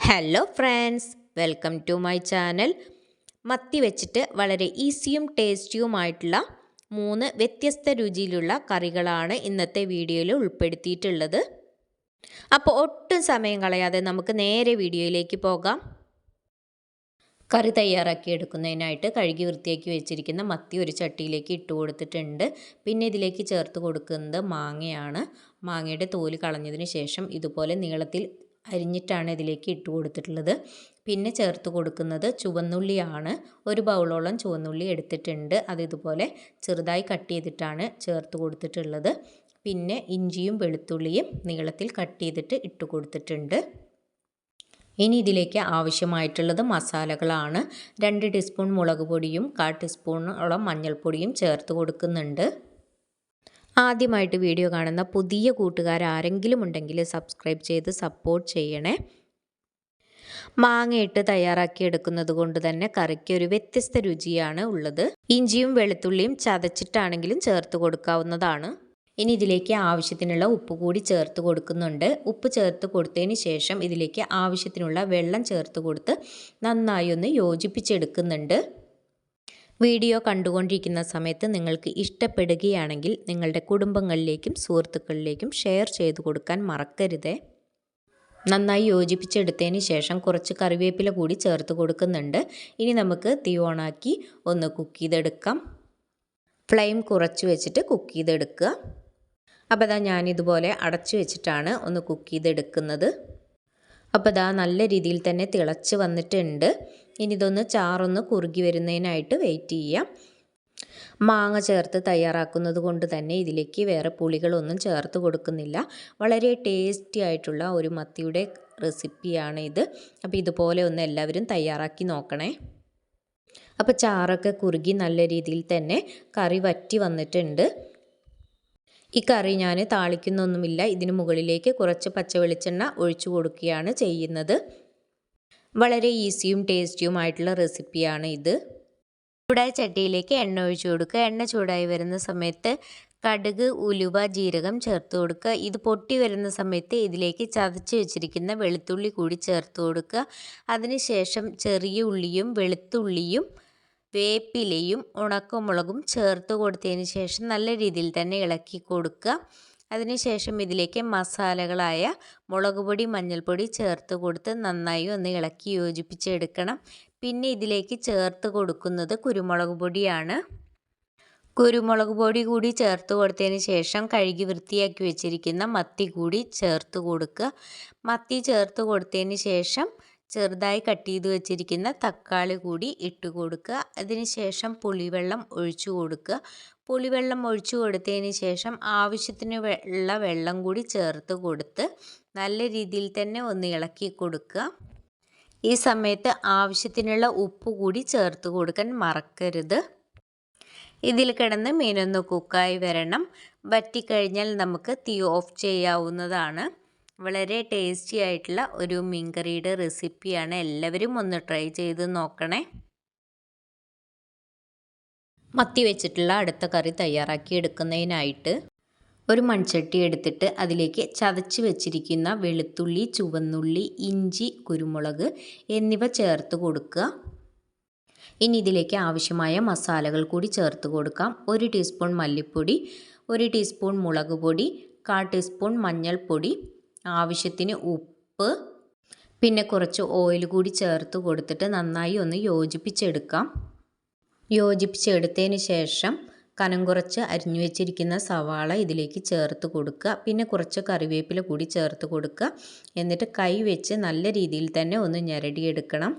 Hello friends welcome to my channel മത്തി വെച്ചിട്ട് വളരെ ഈസിയും ടേസ്റ്റിയുമായിട്ടുള്ള മൂന്ന് വ്യത്യസ്ത രുചിയിലുള്ള കറികളാണ് ഇന്നത്തെ വീഡിയോയിൽ ഉൾപ്പെടുത്തിയിട്ടുള്ളത്. അപ്പോൾ ഒട്ടും സമയം കളയാതെ നമുക്ക് നേരെ വീഡിയോയിലേക്ക് പോകാം. കറി തയ്യാറാക്കി എടുക്കുന്നതിനായിട്ട് കഴുകി വൃത്തിയാക്കി വെച്ചിരിക്കുന്ന മത്തി ഒരു ചട്ടിയിലേക്ക് ഇട്ട് കൊടുത്തിട്ടുണ്ട്. പിന്നെ ഇതിലേക്ക് ചേർത്ത് കൊടുക്കുന്നത് മാങ്ങയാണ്. മാങ്ങയുടെ തോൽ കളഞ്ഞതിന് ശേഷം ഇതുപോലെ നീളത്തിൽ അരിഞ്ഞിട്ടാണ് ഇതിലേക്ക് ഇട്ട് കൊടുത്തിട്ടുള്ളത്. പിന്നെ ചേർത്ത് കൊടുക്കുന്നത് ചുവന്നുള്ളിയാണ്. ഒരു ബൗളോളം ചുവന്നുള്ളി എടുത്തിട്ടുണ്ട്. അത് ഇതുപോലെ ചെറുതായി കട്ട് ചെയ്തിട്ടാണ് ചേർത്ത് കൊടുത്തിട്ടുള്ളത്. പിന്നെ ഇഞ്ചിയും വെളുത്തുള്ളിയും നീളത്തിൽ കട്ട് ചെയ്തിട്ട് ഇട്ട് കൊടുത്തിട്ടുണ്ട്. ഇനി ഇതിലേക്ക് ആവശ്യമായിട്ടുള്ളത് മസാലകളാണ്. രണ്ട് ടീസ്പൂൺ മുളക് പൊടിയും കാ ടീസ്പൂണോളം മഞ്ഞൾപ്പൊടിയും ചേർത്ത് കൊടുക്കുന്നുണ്ട്. ആദ്യമായിട്ട് വീഡിയോ കാണുന്ന പുതിയ കൂട്ടുകാർ ആരെങ്കിലും ഉണ്ടെങ്കിൽ സബ്സ്ക്രൈബ് ചെയ്ത് സപ്പോർട്ട് ചെയ്യണേ. മാങ്ങയിട്ട് തയ്യാറാക്കി എടുക്കുന്നത് കൊണ്ട് തന്നെ കറിക്ക് ഒരു വ്യത്യസ്ത രുചിയാണ് ഉള്ളത്. ഇഞ്ചിയും വെളുത്തുള്ളിയും ചതച്ചിട്ടാണെങ്കിലും ചേർത്ത് കൊടുക്കാവുന്നതാണ്. ഇനി ഇതിലേക്ക് ആവശ്യത്തിനുള്ള ഉപ്പ് കൂടി ചേർത്ത് കൊടുക്കുന്നുണ്ട്. ഉപ്പ് ചേർത്ത് കൊടുത്തതിന് ശേഷം ഇതിലേക്ക് ആവശ്യത്തിനുള്ള വെള്ളം ചേർത്ത് കൊടുത്ത് നന്നായി ഒന്ന് യോജിപ്പിച്ചെടുക്കുന്നുണ്ട്. വീഡിയോ കണ്ടുകൊണ്ടിരിക്കുന്ന സമയത്ത് നിങ്ങൾക്ക് ഇഷ്ടപ്പെടുകയാണെങ്കിൽ നിങ്ങളുടെ കുടുംബങ്ങളിലേക്കും സുഹൃത്തുക്കളിലേക്കും ഷെയർ ചെയ്തു കൊടുക്കാൻ മറക്കരുതേ. നന്നായി യോജിപ്പിച്ചെടുത്തതിന് ശേഷം കുറച്ച് കറിവേപ്പില കൂടി ചേർത്ത് കൊടുക്കുന്നുണ്ട്. ഇനി നമുക്ക് തീ ഓണാക്കി ഒന്ന് കുക്ക് ചെയ്തെടുക്കാം. ഫ്ലെയിം കുറച്ച് വെച്ചിട്ട് കുക്ക് ചെയ്തെടുക്കുക. അപ്പോൾ അതാ ഞാനിതുപോലെ അടച്ചു വെച്ചിട്ടാണ് ഒന്ന് കുക്ക് ചെയ്തെടുക്കുന്നത്. അപ്പോൾ ഇതാ നല്ല രീതിയിൽ തന്നെ തിളച്ച് വന്നിട്ടുണ്ട്. ഇനി ഇതൊന്ന് ചാറൊന്ന് കുറുകി വരുന്നതിനായിട്ട് വെയിറ്റ് ചെയ്യാം. മാങ്ങ ചേർത്ത് തയ്യാറാക്കുന്നത് കൊണ്ട് തന്നെ ഇതിലേക്ക് വേറെ പുളികളൊന്നും ചേർത്ത് കൊടുക്കുന്നില്ല. വളരെ ടേസ്റ്റി ആയിട്ടുള്ള ഒരു മത്തിയുടെ റെസിപ്പിയാണ് ഇത്. അപ്പോൾ ഇതുപോലെ ഒന്ന് എല്ലാവരും തയ്യാറാക്കി നോക്കണേ. അപ്പോൾ ചാറൊക്കെ കുറുകി നല്ല രീതിയിൽ തന്നെ കറി വറ്റി വന്നിട്ടുണ്ട്. ഈ കറി ഞാൻ താളിക്കുന്നൊന്നുമില്ല. ഇതിന് മുകളിലേക്ക് കുറച്ച് പച്ച വെളിച്ചെണ്ണ ഒഴിച്ചു കൊടുക്കുകയാണ് ചെയ്യുന്നത്. വളരെ ഈസിയും ടേസ്റ്റിയുമായിട്ടുള്ള റെസിപ്പിയാണ് ഇത്. ചൂടായ ചട്ടിയിലേക്ക് എണ്ണ ഒഴിച്ചു കൊടുക്കുക. എണ്ണ ചൂടായി വരുന്ന സമയത്ത് കടുക് ഉലുവ ജീരകം ചേർത്ത് കൊടുക്കുക. ഇത് പൊട്ടി വരുന്ന സമയത്ത് ഇതിലേക്ക് ചതച്ച് വെച്ചിരിക്കുന്ന വെളുത്തുള്ളി കൂടി ചേർത്ത് കൊടുക്കുക. അതിനുശേഷം ചെറിയ ഉള്ളിയും വെളുത്തുള്ളിയും വേപ്പിലയും ഉണക്കമുളകും ചേർത്ത് കൊടുത്തതിന് ശേഷം നല്ല രീതിയിൽ തന്നെ ഇളക്കി കൊടുക്കുക. അതിനുശേഷം ഇതിലേക്ക് മസാലകളായ മുളക് പൊടി മഞ്ഞൾപ്പൊടി ചേർത്ത് കൊടുത്ത് നന്നായി ഒന്ന് ഇളക്കി യോജിപ്പിച്ചെടുക്കണം. പിന്നെ ഇതിലേക്ക് ചേർത്ത് കൊടുക്കുന്നത് കുരുമുളക് പൊടിയാണ്. കുരുമുളക് പൊടി കൂടി ചേർത്ത് കൊടുത്തതിന് ശേഷം കഴുകി വൃത്തിയാക്കി വെച്ചിരിക്കുന്ന മത്തി കൂടി ചേർത്ത് കൊടുക്കുക. മത്തി ചേർത്ത് കൊടുത്തതിന് ശേഷം ചെറുതായി കട്ട് ചെയ്ത് വെച്ചിരിക്കുന്ന തക്കാളി കൂടി ഇട്ട് കൊടുക്കുക. അതിന് ശേഷം പുളിവെള്ളം ഒഴിച്ചു കൊടുക്കുക. പുളിവെള്ളം ഒഴിച്ചു കൊടുത്തതിന് ശേഷം ആവശ്യത്തിന് ഉള്ള വെള്ളം കൂടി ചേർത്ത് കൊടുത്ത് നല്ല രീതിയിൽ തന്നെ ഒന്ന് ഇളക്കി കൊടുക്കുക. ഈ സമയത്ത് ആവശ്യത്തിനുള്ള ഉപ്പ് കൂടി ചേർത്ത് കൊടുക്കാൻ മറക്കരുത്. ഇതിൽ കിടന്ന് മീനൊന്ന് കുക്കായി വരണം. വറ്റിക്കഴിഞ്ഞാൽ നമുക്ക് തീ ഓഫ് ചെയ്യാവുന്നതാണ്. വളരെ ടേസ്റ്റി ആയിട്ടുള്ള ഒരു മീൻകറിയുടെ റെസിപ്പിയാണ്. എല്ലാവരും ഒന്ന് ട്രൈ ചെയ്ത് നോക്കണേ. മത്തി വെച്ചിട്ടുള്ള അടുത്ത കറി തയ്യാറാക്കി എടുക്കുന്നതിനായിട്ട് ഒരു മൺചട്ടി എടുത്തിട്ട് അതിലേക്ക് ചതച്ച് വെച്ചിരിക്കുന്ന വെളുത്തുള്ളി ചുവന്നുള്ളി ഇഞ്ചി കുരുമുളക് എന്നിവ ചേർത്ത് കൊടുക്കുക. ഇനി ഇതിലേക്ക് ആവശ്യമായ മസാലകൾ കൂടി ചേർത്ത് കൊടുക്കാം. ഒരു ടീസ്പൂൺ മല്ലിപ്പൊടി ഒരു ടീസ്പൂൺ മുളക് പൊടി കാ ടീസ്പൂൺ മഞ്ഞൾപ്പൊടി ആവശ്യത്തിന് ഉപ്പ് പിന്നെ കുറച്ച് ഓയിൽ കൂടി ചേർത്ത് കൊടുത്തിട്ട് നന്നായി ഒന്ന് യോജിപ്പിച്ചെടുക്കാം. യോജിപ്പിച്ചെടുത്തതിന് ശേഷം കനം കുറച്ച് അരിഞ്ഞു വെച്ചിരിക്കുന്ന സവാള ഇതിലേക്ക് ചേർത്ത് കൊടുക്കുക. പിന്നെ കുറച്ച് കറിവേപ്പില കൂടി ചേർത്ത് കൊടുക്കുക. എന്നിട്ട് കൈ വെച്ച് നല്ല രീതിയിൽ തന്നെ ഒന്ന് ഞെരടിയെടുക്കണം.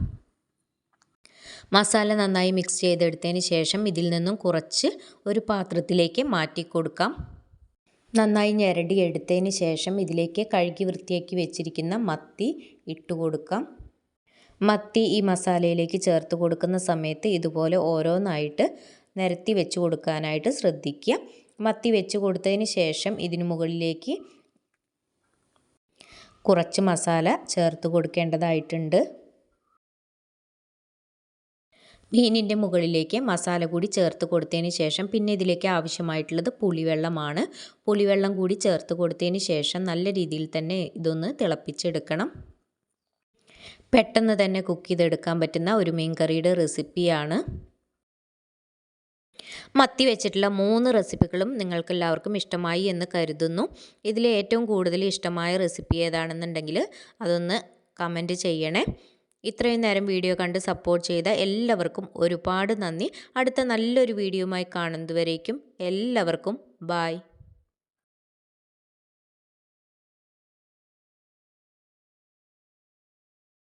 മസാല നന്നായി മിക്സ് ചെയ്തെടുത്തതിന് ശേഷം ഇതിൽ നിന്നും കുറച്ച് ഒരു പാത്രത്തിലേക്ക് മാറ്റി കൊടുക്കാം. നന്നായി ഞെരടി എടുത്തതിന് ശേഷം ഇതിലേക്ക് കഴുകി വൃത്തിയാക്കി വെച്ചിരിക്കുന്ന മത്തി ഇട്ട് കൊടുക്കാം. മത്തി ഈ മസാലയിലേക്ക് ചേർത്ത് കൊടുക്കുന്ന സമയത്ത് ഇതുപോലെ ഓരോന്നായിട്ട് നിരത്തി വെച്ച് കൊടുക്കാനായിട്ട് ശ്രദ്ധിക്കുക. മത്തി വെച്ച് കൊടുത്തതിന് ശേഷം ഇതിന് മുകളിലേക്ക് കുറച്ച് മസാല ചേർത്ത് കൊടുക്കേണ്ടതായിട്ടുണ്ട്. മീനിന്റെ മുകളിലേക്ക് മസാല കൂടി ചേർത്ത് കൊടുത്തതിന് ശേഷം പിന്നെ ഇതിലേക്ക് ആവശ്യമായിട്ടുള്ളത് പുളിവെള്ളമാണ്. പുളിവെള്ളം കൂടി ചേർത്ത് കൊടുത്തതിന് ശേഷം നല്ല രീതിയിൽ തന്നെ ഇതൊന്ന് തിളപ്പിച്ചെടുക്കണം. പെട്ടെന്ന് തന്നെ കുക്ക് ചെയ്തെടുക്കാൻ പറ്റുന്ന ഒരു മീൻ കറിയുടെ റെസിപ്പിയാണ് മത്തി വെച്ചിട്ടുള്ള മൂന്ന് റെസിപ്പികളും നിങ്ങൾക്ക് എല്ലാവർക്കും ഇഷ്ടമായി എന്ന് കരുതുന്നു. ഇതിൽ ഏറ്റവും കൂടുതൽ ഇഷ്ടമായ റെസിപ്പി ഏതാണെന്നുണ്ടെങ്കിൽ അതൊന്ന് കമന്റ് ചെയ്യണേ. ഇത്രയും നേരം വീഡിയോ കണ്ട് സപ്പോർട്ട് ചെയ്ത എല്ലാവർക്കും ഒരുപാട് നന്ദി. അടുത്ത നല്ലൊരു വീഡിയോയുമായി കാണുന്നതുവരേക്കും എല്ലാവർക്കും ബായ്